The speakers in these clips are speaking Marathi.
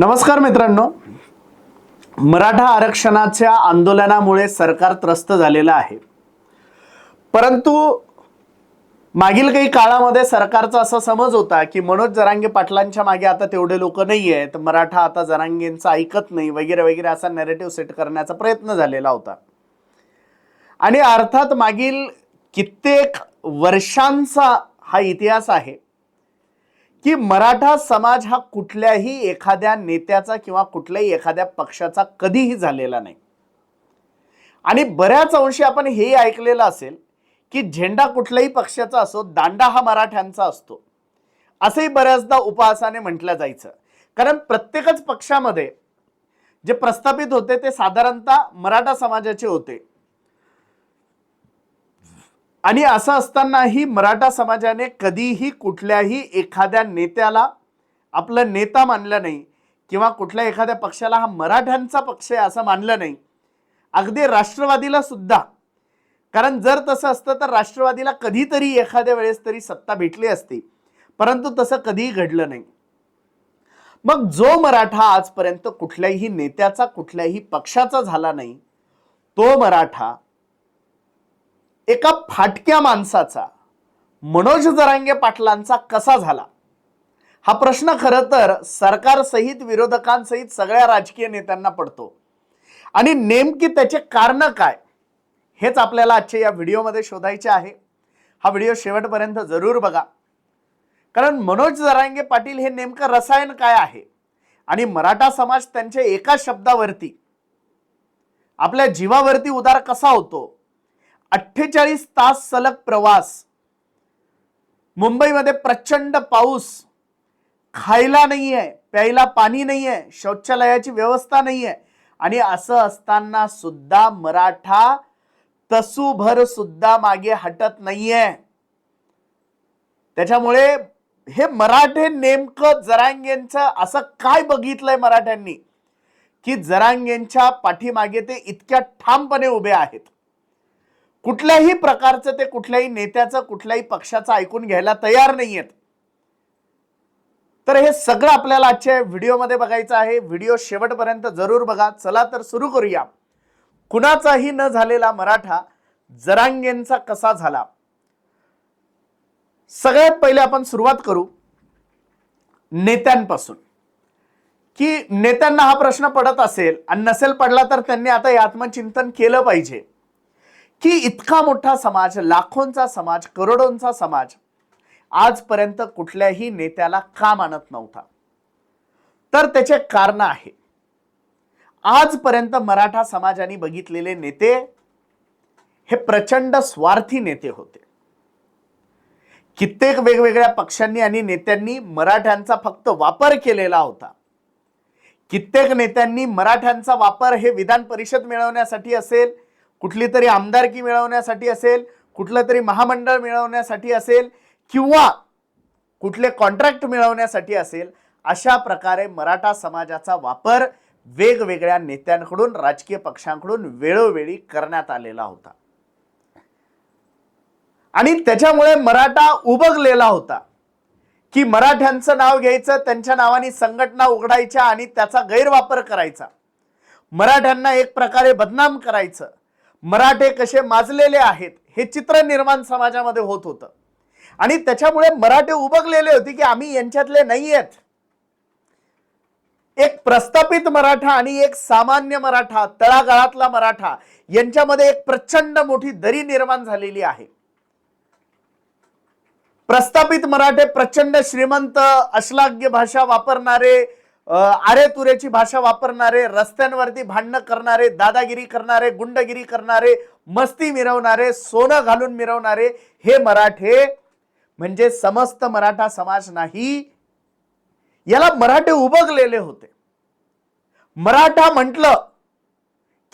नमस्कार मित्रांनो. मराठा आरक्षणाच्या आंदोलनामुळे सरकार त्रस्त झालेलं आहे. परंतु मागील काही काळामध्ये सरकारचा असा समज होता की मनोज जरांगे पाटलांच्या मागे आता तेवढे लोक नाही आहेत मराठा आता जरांगेंचं ऐकत नाही वगैरे वगैरे असा नॅरेटिव्ह सेट करण्याचा प्रयत्न झालेला होता. आणि अर्थात मागील कित्येक वर्षांचा हा इतिहास आहे. की मराठा समाज हा कुठल्याही एखाद्या नेत्याचा किंवा कुठल्याही एखाद्या पक्षाचा कधीही झालेला नाही. आणि बऱ्याच अंशी आपण हेही ऐकलेलं असेल की झेंडा कुठल्याही पक्षाचा असो दांडा हा मराठ्यांचा असतो. असंही बऱ्याचदा उपहासाने म्हटलं जायचं. कारण प्रत्येकच पक्षामध्ये जे प्रस्थापित होते ते साधारणतः मराठा समाजाचे होते. आणि असं असतानाही मराठा समाजाने कधीही कुठल्याही एखाद्या नेत्याला आपलं नेता मानलं नाही किंवा कुठल्या एखाद्या पक्षाला हा मराठ्यांचा पक्ष आहे असं मानलं नाही. अगदी राष्ट्रवादीला सुद्धा. कारण जर तसं असतं तर राष्ट्रवादीला कधीतरी एखाद्या वेळेस तरी सत्ता भेटली असती. परंतु तसं कधीही घडलं नाही. मग जो मराठा आजपर्यंत कुठल्याही नेत्याचा कुठल्याही पक्षाचा झाला नाही तो मराठा एका फाटक्या माणसाचा मनोज जरांगे पाटलांचा कसा झाला? हा प्रश्न खरं तर सरकारसहित विरोधकांसहित सगळ्या राजकीय नेत्यांना पडतो. आणि नेमकी त्याचे कारण काय हेच आपल्याला आजच्या या व्हिडिओमध्ये शोधायचे आहे. हा व्हिडिओ शेवटपर्यंत जरूर बघा. कारण मनोज जरांगे पाटील हे नेमकं रसायन काय आहे? आणि मराठा समाज त्यांच्या एका शब्दावरती आपल्या जीवावरती उदार कसा होतो? अठ्ठेचाळीस तास सलग प्रवास. मुंबईमध्ये प्रचंड पाऊस. खायला नाहीये प्यायला पाणी नाहीये शौचालयाची व्यवस्था नाहीये. आणि असं असताना सुद्धा मराठा तसूभर सुद्धा मागे हटत नाहीये. त्याच्यामुळे हे मराठे नेमकं जरांगेंचं असं काय बघितलंय मराठ्यांनी? की जरांगेंच्या पाठीमागे ते इतक्या ठामपणे उभे आहेत. कुठल्याही प्रकारचं ते कुठल्याही नेत्याचं कुठल्याही पक्षाचं ऐकून घ्यायला तयार नाही आहेत तर हे सगळं आपल्याला आजच्या व्हिडिओमध्ये बघायचं आहे. व्हिडिओ शेवटपर्यंत जरूर बघा. चला तर सुरू करूया. कुणाचाही न झालेला मराठा जरांगेंचा कसा झाला? सगळ्यात पहिले आपण सुरुवात करू नेत्यांपासून. की नेत्यांना हा प्रश्न पडत असेल आणि नसेल पडला तर त्यांनी आता हे आत्मचिंतन केलं पाहिजे. की इतका मोठा समाज लाखोंचा समाज करोडोंचा समाज आजपर्यंत कुठल्याही नेत्याला का मानत नव्हता? तर त्याचे कारण आहे. आजपर्यंत मराठा समाजाने बघितलेले नेते हे प्रचंड स्वार्थी नेते होते. कित्येक वेगवेगळ्या पक्षांनी आणि नेत्यांनी मराठ्यांचा फक्त वापर केलेला होता. कित्येक नेत्यांनी मराठ्यांचा वापर हे विधान परिषद मिळवण्यासाठी असेल कुठली तरी आमदारकी मिळवण्यासाठी असेल कुठलं तरी महामंडळ मिळवण्यासाठी असेल किंवा कुठले कॉन्ट्रॅक्ट मिळवण्यासाठी असेल अशा प्रकारे मराठा समाजाचा वापर वेगवेगळ्या नेत्यांकडून राजकीय पक्षांकडून वेळोवेळी करण्यात आलेला होता. आणि त्याच्यामुळे मराठा उभगलेला होता. की मराठ्यांचं नाव घ्यायचं त्यांच्या नावाने संघटना उघडायच्या आणि त्याचा गैरवापर करायचा. मराठ्यांना एक प्रकारे बदनाम करायचं. मराठे कसे माजलेले आहेत हे चित्र निर्माण समाजामध्ये होत होतं. आणि त्याच्यामुळे मराठे उभगलेले होते की आम्ही यांच्यातले नाही आहेत एक प्रस्थापित मराठा आणि एक सामान्य मराठा तळागाळातला मराठा यांच्यामध्ये एक प्रचंड मोठी दरी निर्माण झालेली आहे. प्रस्थापित मराठे प्रचंड श्रीमंत अश्लाघ्य भाषा वापरणारे आरे तुरेची भाषा वापरणारे रस्त्यांवरती भांडणं करणारे दादागिरी करणारे गुंडगिरी करणारे मस्ती मिरवणारे सोनं घालून मिरवणारे हे मराठे म्हणजे समस्त मराठा समाज नाही. याला मराठे उभगलेले होते. मराठा म्हटलं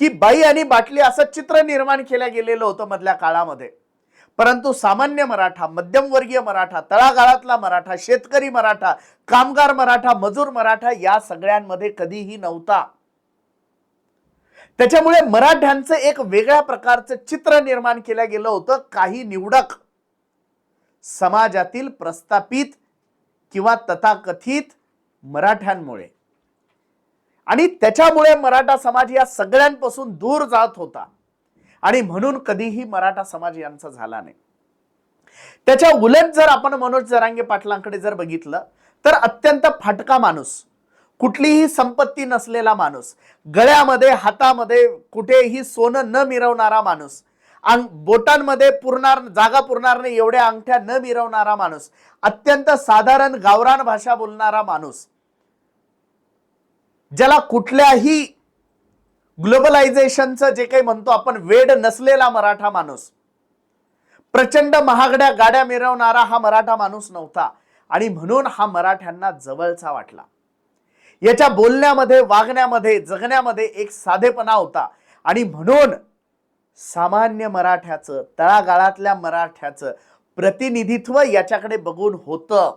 की बाई आणि बाटली असं चित्र निर्माण केलं गेलेलं होतं मधल्या काळामध्ये. परंतु सामान्य मराठा मध्यमवर्गीय मराठा तळागाळातला मराठा शेतकरी मराठा कामगार मराठा मजूर मराठा या सगळ्यांमध्ये कधीही नव्हता. त्याच्यामुळे मराठ्यांचं एक वेगळ्या प्रकारचं चित्र निर्माण केलं गेलं होतं काही निवडक. समाजातील प्रस्थापित किंवा तथाकथित मराठ्यांमुळे. आणि त्याच्यामुळे मराठा समाज या सगळ्यांपासून दूर जात होता. आणि म्हणून कधीही मराठा समाज यांचा झाला नाही. त्याच्या उलट जर आपण मनोज जरांगे पाटलांकडे जर बघितलं तर अत्यंत फाटका माणूस कुठलीही संपत्ती नसलेला माणूस गळ्यामध्ये हातामध्ये कुठेही सोनं न मिरवणारा माणूस अंग बोटांमध्ये पुरणार जागा पुरणार नाही एवढ्या अंगठ्या न मिरवणारा माणूस अत्यंत साधारण गावरान भाषा बोलणारा माणूस ज्याला कुठल्याही ग्लोबलायझेशनचं जे काही म्हणतो आपण वेड नसलेला मराठा माणूस. प्रचंड महागड्या गाड्या मिरवणारा हा मराठा माणूस नव्हता. आणि म्हणून हा मराठ्यांना जवळचा वाटला. याच्या बोलण्यामध्ये वागण्यामध्ये जगण्यामध्ये एक साधेपणा होता. आणि म्हणून सामान्य मराठ्याचं तळागाळातल्या मराठ्याचं प्रतिनिधित्व याच्याकडे बघून होतं.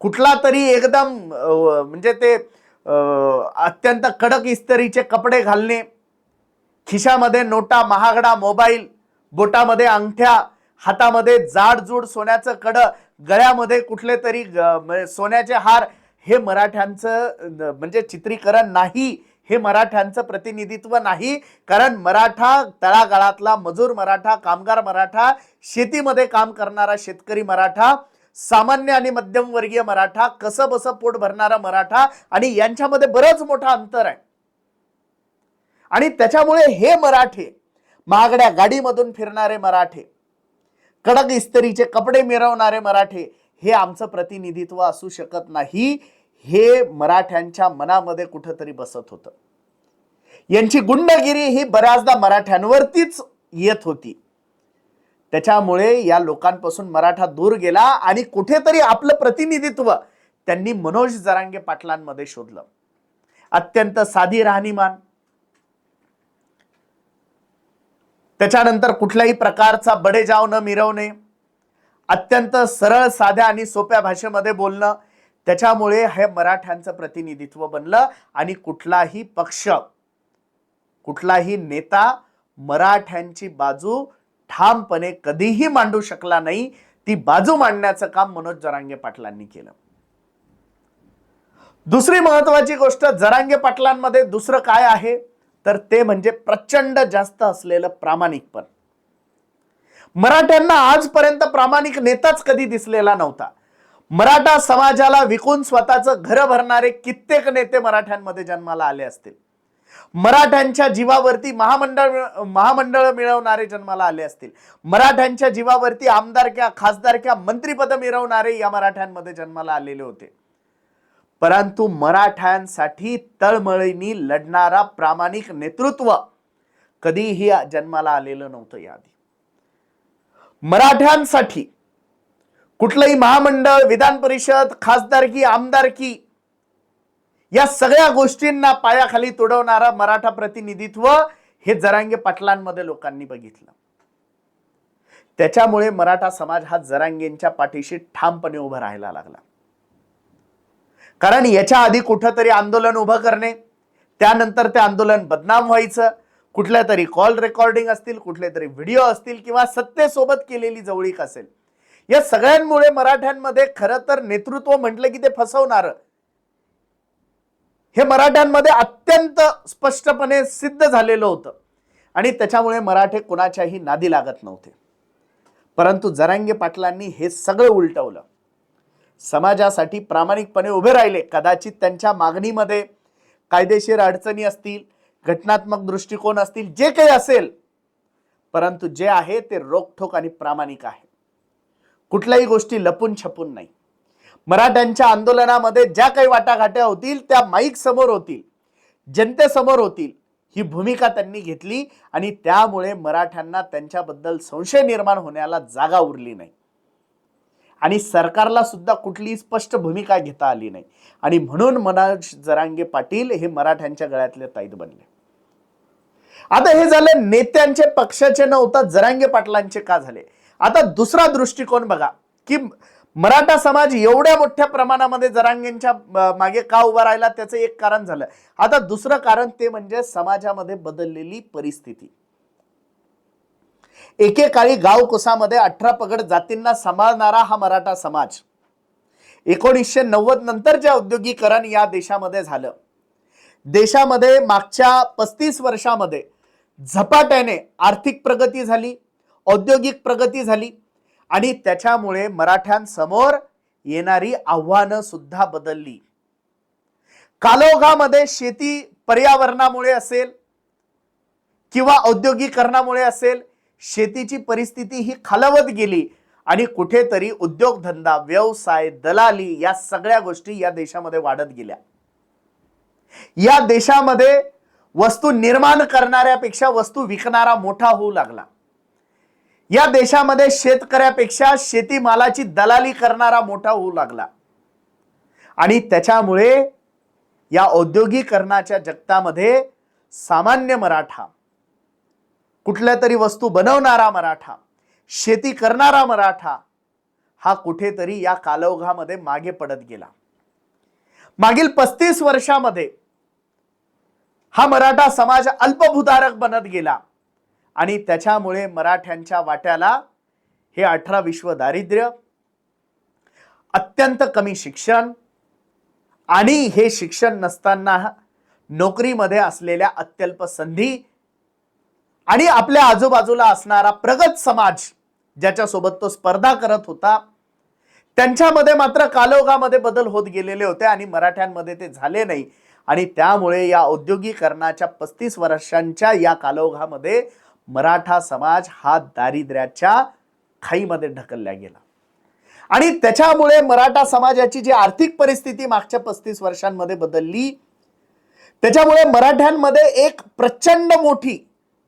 कुठला तरी एकदम म्हणजे ते अत्यंत कडक इस्त्रीचे कपडे घालणे खिशामध्ये नोटा महागडा मोबाईल बोटामध्ये अंगठ्या हातामध्ये जाडजूड सोन्याचं कड गळ्यामध्ये कुठले तरी ग- सोन्याचे हार हे मराठ्यांचं म्हणजे चित्रीकरण नाही हे मराठ्यांचं प्रतिनिधित्व नाही कारण मराठा तळागाळातला मजूर मराठा कामगार मराठा शेतीमध्ये काम करणारा शेतकरी मराठा सामान्य आणि मध्यमवर्गीय मराठा कसं बसं पोट भरणारा मराठा आणि यांच्यामध्ये बरंच मोठं अंतर आहे. आणि त्याच्यामुळे हे मराठे महागड्या गाडीमधून फिरणारे मराठे कडक इस्त्रीचे कपडे मिरवणारे मराठे हे आमचं प्रतिनिधित्व असू शकत नाही. हे मराठ्यांच्या मनामध्ये कुठंतरी बसत होतं. यांची गुंडगिरी ही बऱ्याचदा मराठ्यांवरतीच येत होती. त्याच्यामुळे या लोकांपासून मराठा दूर गेला आणि कुठेतरी आपलं प्रतिनिधित्व त्यांनी मनोज जरांगे पाटलांमध्ये शोधलं. अत्यंत साधी राहणीमान. त्याच्यानंतर कुठल्याही प्रकारचा बडेजाव न मिरवणे. अत्यंत सरळ साध्या आणि सोप्या भाषेमध्ये बोलणं. त्याच्यामुळे हे मराठ्यांचं प्रतिनिधित्व बनलं आणि कुठलाही पक्ष कुठलाही नेता मराठ्यांची बाजू ठामपणे कधीही मांडू शकला नाही ती बाजू मांडण्याचं काम मनोज जरांगे पाटलांनी केलं. दुसरी महत्वाची गोष्ट जरांगे पाटलांमध्ये दुसरं काय आहे? तर ते म्हणजे प्रचंड जास्त असलेलं प्रामाणिकपण मराठ्यांना आजपर्यंत प्रामाणिक नेताच कधी दिसलेला नव्हता. मराठा समाजाला विकून स्वतःचं घर भरणारे कित्येक नेते मराठ्यांमध्ये जन्माला आले असतील. मराठ्यांच्या जीवावरती महामंडळ महामंडळ मिळवणारे जन्माला आले असतील. मराठ्यांच्या जीवावरती आमदारक्या खासदारक्या मंत्रीपद मिळवणारे या मराठ्यांमध्ये जन्माला आलेले होते. परंतु मराठ्यांसाठी तळमळीनी लढणारा प्रामाणिक नेतृत्व कधीही जन्माला आलेलं नव्हतं याआधी. मराठ्यांसाठी कुठलंही महामंडळ विधान परिषद खासदारकी आमदारकी या सगळ्या गोष्टींना पायाखाली तुडवणारा मराठा प्रतिनिधित्व हे जरांगे पाटलांमध्ये लोकांनी बघितलं. त्याच्यामुळे मराठा समाज हा जरांगेंच्या पाठीशी ठामपणे उभा राहायला लागला. कारण याच्या आधी कुठंतरी आंदोलन उभं करणे त्यानंतर ते आंदोलन बदनाम व्हायचं कुठल्या तरी कॉल रेकॉर्डिंग असतील कुठले तरी व्हिडिओ असतील किंवा सत्तेसोबत केलेली जवळीक असेल. या सगळ्यांमुळे मराठ्यांमध्ये खरं तर नेतृत्व म्हटलं की ते फसवणार. हे मराठ्यांमध्ये अत्यंत स्पष्टपणे सिद्ध झालेलं होतं. आणि त्याच्यामुळे मराठे कुणाच्याही नादी लागत नव्हते. परंतु जरांगे पाटलांनी हे सगळं उलटवलं. समाजासाठी प्रामाणिकपणे उभे राहिले. कदाचित त्यांच्या मागणीमध्ये कायदेशीर अडचणी असतील घटनात्मक दृष्टिकोन असतील जे काही असेल. परंतु जे आहे ते रोखठोक आणि प्रामाणिक आहे. कुठल्याही गोष्टी लपून छपून नाही. मराठ्यांच्या आंदोलनामध्ये ज्या काही वाटाघाट्या होतील त्या माईक समोर होतील जनतेसमोर होतील ही भूमिका त्यांनी घेतली आणि त्यामुळे मराठ्यांना त्यांच्याबद्दल संशय निर्माण होण्याला जागा उरली नाही. आणि सरकारला सुद्धा कुठलीही स्पष्ट भूमिका घेता आली नाही. आणि म्हणून मनोज जरांगे पाटील हे मराठ्यांच्या गळ्यातले ताईत बनले. आता हे झाले नेत्यांचे पक्षाचे नव्हता जरांगे पाटलांचे का झाले? आता दुसरा दृष्टिकोन बघा की मराठा समाज एवढ्या मोठ्या प्रमाणामध्ये जरांगेंच्या मागे का उभा राहिला त्याचं एक कारण झालं. आता दुसरं कारण ते म्हणजे समाजामध्ये बदललेली परिस्थिती. एकेकाळी गावकुसामध्ये अठरा पगड जातींना सांभाळणारा हा मराठा समाज एकोणीसशे नव्वद नंतर जे औद्योगिकरण या देशामध्ये झालं. देशामध्ये मागच्या पस्तीस वर्षामध्ये झपाट्याने आर्थिक प्रगती झाली औद्योगिक प्रगती झाली आणि त्याच्यामुळे मराठ्यांसमोर येणारी आव्हानं सुद्धा बदलली. कालोगामध्ये शेती पर्यावरणामुळे असेल किंवा औद्योगिकरणामुळे असेल शेतीची परिस्थिती ही खालवत गेली आणि कुठेतरी उद्योगधंदा व्यवसाय दलाली या सगळ्या गोष्टी या देशामध्ये वाढत गेल्या. या देशामध्ये वस्तू निर्माण करणाऱ्यापेक्षा वस्तू विकणारा मोठा होऊ लागला. या देशामध्ये शेतकऱ्यापेक्षा शेतीमालाची दलाली करणारा मोठा होऊ लागला. आणि त्याच्यामुळे या औद्योगिकरणाच्या जगतामध्ये सामान्य मराठा कुठल्या तरी वस्तू बनवणारा मराठा शेती करणारा मराठा हा कुठेतरी या कालौघामध्ये मागे पडत गेला. मागील पस्तीस वर्षामध्ये हा मराठा समाज अल्पभूधारक बनत गेला. आणि त्याच्यामुळे मराठ्यांच्या वाट्याला हे अठरा विश्व दारिद्र्य अत्यंत कमी शिक्षण आणि हे शिक्षण नसताना नोकरीमध्ये असलेल्या अत्यल्प संधी आणि आपल्या आजूबाजूला असणारा प्रगत समाज ज्याच्यासोबत तो स्पर्धा करत होता त्यांच्यामध्ये मात्र कालोगामध्ये बदल होत गेलेले होते आणि मराठ्यांमध्ये ते झाले नाही. आणि त्यामुळे या औद्योगिकरणाच्या पस्तीस वर्षांच्या या कालोघामध्ये मराठा समाज हा दारिद्र्याच्या खाईमध्ये ढकलला गेला. आणि त्याच्यामुळे मराठा समाजाची जी आर्थिक परिस्थिती मागच्या पस्तीस वर्षांमध्ये बदलली त्याच्यामुळे मराठ्यांमध्ये एक प्रचंड मोठी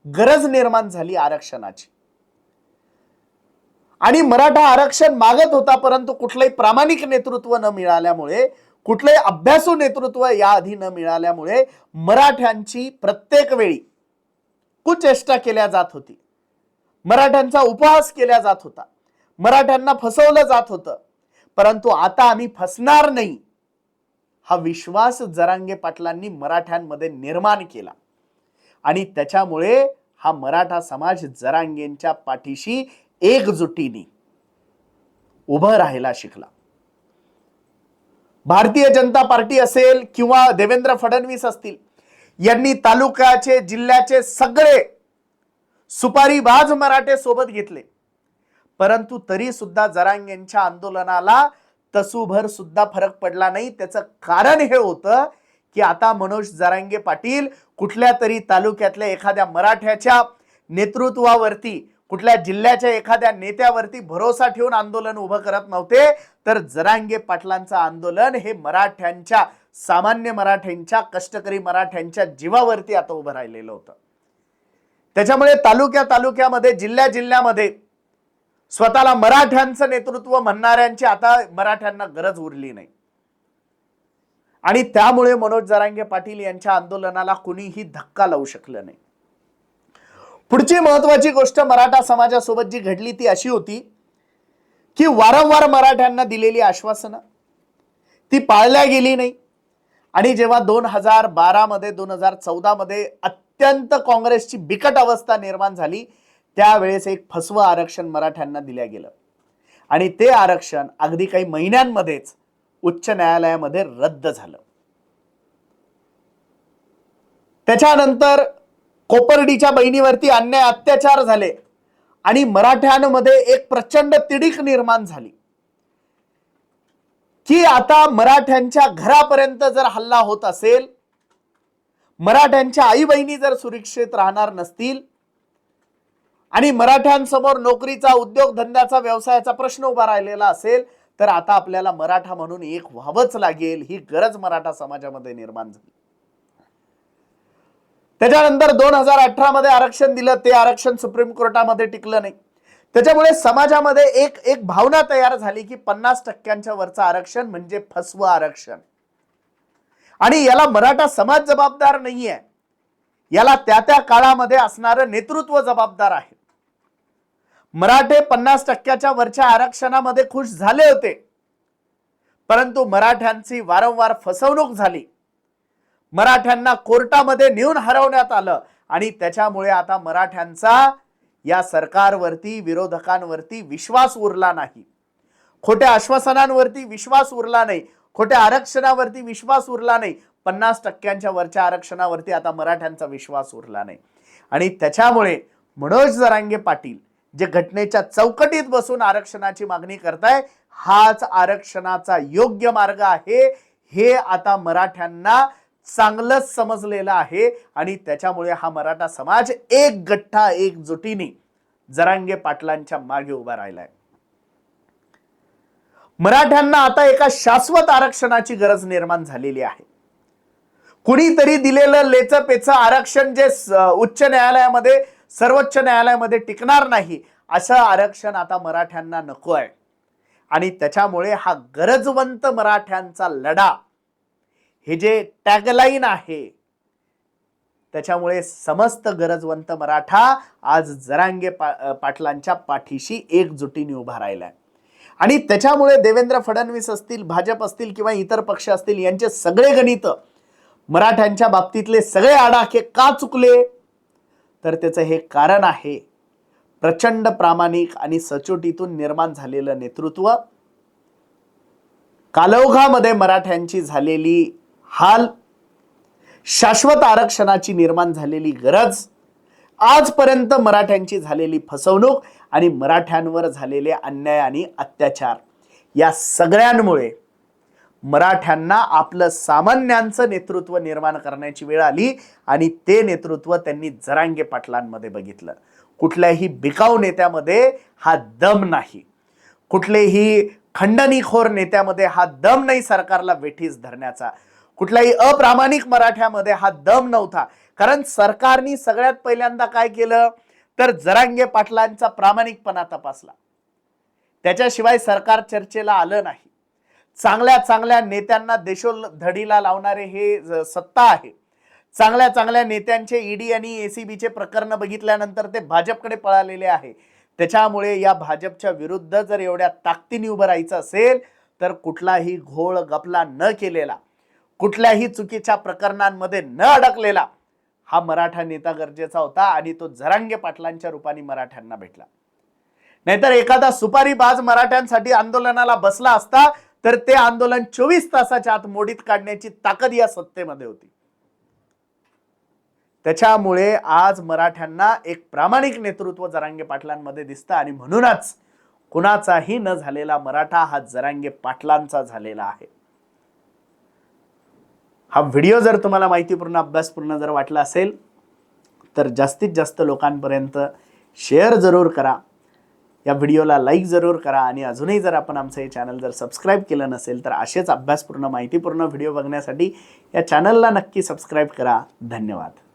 गरज निर्माण झाली आरक्षणाची. आणि मराठा आरक्षण मागत होता परंतु कुठलंही प्रामाणिक नेतृत्व न मिळाल्यामुळे कुठलंही अभ्यासू नेतृत्व याआधी न मिळाल्यामुळे मराठ्यांची प्रत्येक वेळी कुचेष्टा केल्या जात होती. मराठ्यांचा उपहास केला जात होता. मराठ्यांना फसवलं जात होतं. परंतु आता आम्ही फसणार नाही. हा विश्वास जरांगे पाटलांनी मराठ्यांमध्ये निर्माण केला. आणि त्याच्यामुळे हा मराठा समाज जरांगेंच्या पाठीशी एकजुटीने उभं राहायला शिकला. भारतीय जनता पार्टी असेल किंवा देवेंद्र फडणवीस असतील यांनी तालुक्याचे जिल्ह्याचे सगळे सुपारी बाज मराठे सोबत घेतले. परंतु तरी सुद्धा जरांगेंच्या आंदोलनाला तसूभर सुद्धा फरक पडला नाही. त्याचं कारण हे होतं की आता मनोज जरांगे पाटील कुठल्या तरी तालुक्यातल्या एखाद्या मराठ्याच्या नेतृत्वावरती कुठल्या जिल्ह्याच्या एखाद्या नेत्यावरती भरोसा ठेवून आंदोलन उभं करत नव्हते. तर जरांगे पाटलांचं आंदोलन हे मराठ्यांच्या सामान्य मराठ्यांच्या कष्टकरी मराठ्यांच्या जीवावरती आता उभं राहिलेलं होतं. त्याच्यामुळे तालुक्या तालुक्यामध्ये जिल्ह्या जिल्ह्यामध्ये स्वतःला मराठ्यांचं नेतृत्व म्हणणाऱ्यांची आता मराठ्यांना गरज उरली नाही. आणि त्यामुळे मनोज जरांगे पाटील यांच्या आंदोलनाला कुणीही धक्का लावू शकलं नाही. पुढची महत्वाची गोष्ट मराठा समाजासोबत जी घडली ती अशी होती की वारंवार मराठ्यांना दिलेली आश्वासनं ती पाळल्या गेली नाही. आणि जेव्हा दोन हजार बारामध्ये दोन हजार चौदामध्ये अत्यंत काँग्रेसची बिकट अवस्था निर्माण झाली त्यावेळेस एक फसवं आरक्षण मराठ्यांना दिल्या गेलं. आणि ते आरक्षण अगदी काही महिन्यांमध्येच उच्च न्यायालयामध्ये रद्द झालं. त्याच्यानंतर कोपर्डीच्या बहिणीवरती अन्याय अत्याचार झाले आणि मराठ्यांमध्ये एक प्रचंड तिडीक निर्माण झाली. की आता मराठ्यांच्या घरापर्यंत जर हल्ला होत असेल मराठ्यांच्या आई बहिणी जर सुरक्षित राहणार नसतील आणि मराठ्यांसमोर नोकरीचा उद्योगधंद्याचा व्यवसायाचा प्रश्न उभा राहिलेला असेल तर आता आपल्याला मराठा म्हणून एक व्हावंच लागेल ही गरज मराठा समाजामध्ये निर्माण झाली. त्याच्यानंतर दोन हजार अठरा मध्ये आरक्षण दिलं ते आरक्षण सुप्रीम कोर्टामध्ये टिकलं नाही. त्याच्यामुळे समाजामध्ये एक एक भावना तयार झाली की पन्नास टक्क्यांच्या वरचं आरक्षण म्हणजे फसव आरक्षण. आणि याला मराठा समाज जबाबदार नाहीये. याला त्या त्या काळामध्ये असणारं नेतृत्व जबाबदार आहे. मराठे पन्नास टक्क्याच्या वरच्या आरक्षणामध्ये खुश झाले होते. परंतु मराठ्यांची वारंवार फसवणूक झाली. मराठ्यांना कोर्टामध्ये नेऊन हरवण्यात आलं आणि त्याच्यामुळे आता मराठ्यांचा या सरकारवरती विरोधकांवरती विश्वास उरला नाही. खोट्या आश्वासनांवरती विश्वास उरला नाही. खोट्या आरक्षणावरती विश्वास उरला नाही. पन्नास टक्क्यांच्या वरच्या आरक्षणावरती आता मराठ्यांचा विश्वास उरला नाही. आणि त्याच्यामुळे मनोज जरांगे पाटील जे घटनेच्या चौकटीत बसून आरक्षणाची मागणी करताय हाच आरक्षणाचा योग्य मार्ग आहे. हे आता मराठ्यांना चांगलंच समजलेलं आहे आणि त्याच्यामुळे हा मराठा समाज एक गठ्ठा एकजुटीने जरांगे पाटलांच्या मागे उभा राहिलाय. मराठ्यांना आता एका शाश्वत आरक्षणाची गरज निर्माण झालेली आहे. कुणीतरी दिलेलं लेचपेच आरक्षण जे स- उच्च न्यायालयामध्ये सर्वोच्च न्यायालयामध्ये टिकणार नाही असं आरक्षण आता मराठ्यांना नको आहे आणि त्याच्यामुळे हा गरजवंत मराठ्यांचा लढा हे जे टॅगलाईन आहे त्याच्यामुळे समस्त गरजवंत मराठा आज जरांगे पा पाटलांच्या पाठीशी एकजुटीने उभा राहिलाय. आणि त्याच्यामुळे देवेंद्र फडणवीस असतील भाजप असतील किंवा इतर पक्ष असतील यांचे सगळे गणित मराठ्यांच्या बाबतीतले सगळे आडाखे का चुकले? तर त्याचं हे कारण आहे प्रचंड प्रामाणिक आणि सचोटीतून निर्माण झालेलं नेतृत्व. कालौघामध्ये मराठ्यांची झालेली हाल शाश्वत आरक्षणाची निर्माण झालेली गरज आजपर्यंत मराठ्यांची झालेली फसवणूक आणि मराठ्यांवर झालेले अन्याय आणि अत्याचार. या सगळ्यांमुळे मराठ्यांना आपलं सामान्यांचं नेतृत्व निर्माण करण्याची वेळ आली आणि ते नेतृत्व त्यांनी जरांगे पाटलांमध्ये बघितलं. कुठल्याही बिकाऊ नेत्यामध्ये हा दम नाही. कुठलेही खंडणीखोर नेत्यामध्ये हा दम नाही सरकारला वेठीस धरण्याचा. कुठल्याही अप्रामाणिक मराठ्यामध्ये हा दम नव्हता. कारण सरकारने सगळ्यात पहिल्यांदा काय केलं? तर जरांगे पाटलांचा प्रामाणिकपणा तपासला. त्याच्याशिवाय सरकार चर्चेला आलं नाही. चांगल्या चांगल्या नेत्यांना देशोधडीला लावणारे हे सत्ता आहे. चांगल्या चांगल्या नेत्यांचे ईडी आणि एसीबीचे प्रकरण बघितल्यानंतर ते भाजपकडे पळालेले आहे. त्याच्यामुळे या भाजपच्या विरुद्ध जर एवढ्या ताकदीने उभं राहायचं असेल तर कुठलाही घोळ गपला न केलेला. कुठल्याही चुकीच्या प्रकरणांमध्ये न अडकलेला हा मराठा नेता गरजेचा होता आणि तो जरांगे पाटलांच्या रूपाने मराठ्यांना भेटला. नाहीतर एखादा सुपारी बाज मराठ्यांसाठी आंदोलनाला बसला असता तर ते आंदोलन चोवीस तासाच्या आत मोडीत काढण्याची ताकद या सत्तेमध्ये होती. त्याच्यामुळे आज मराठ्यांना एक प्रामाणिक नेतृत्व जरांगे पाटलांमध्ये दिसतं आणि म्हणूनच कुणाचाही न झालेला मराठा हा जरांगे पाटलांचा झालेला आहे. हा व्हिडिओ जर तुम्हाला माहितीपूर्ण अभ्यासपूर्ण जर वाटला असेल तर जास्तीत जास्त लोकांपर्यंत शेअर जरूर करा. या व्हिडिओला लाईक जरूर करा आणि अजूनही जर आपण आमचं हे चॅनल जर सबस्क्राईब केलं नसेल तर असेच अभ्यासपूर्ण माहितीपूर्ण व्हिडिओ बघण्यासाठी या चॅनलला नक्की सबस्क्राईब करा. धन्यवाद.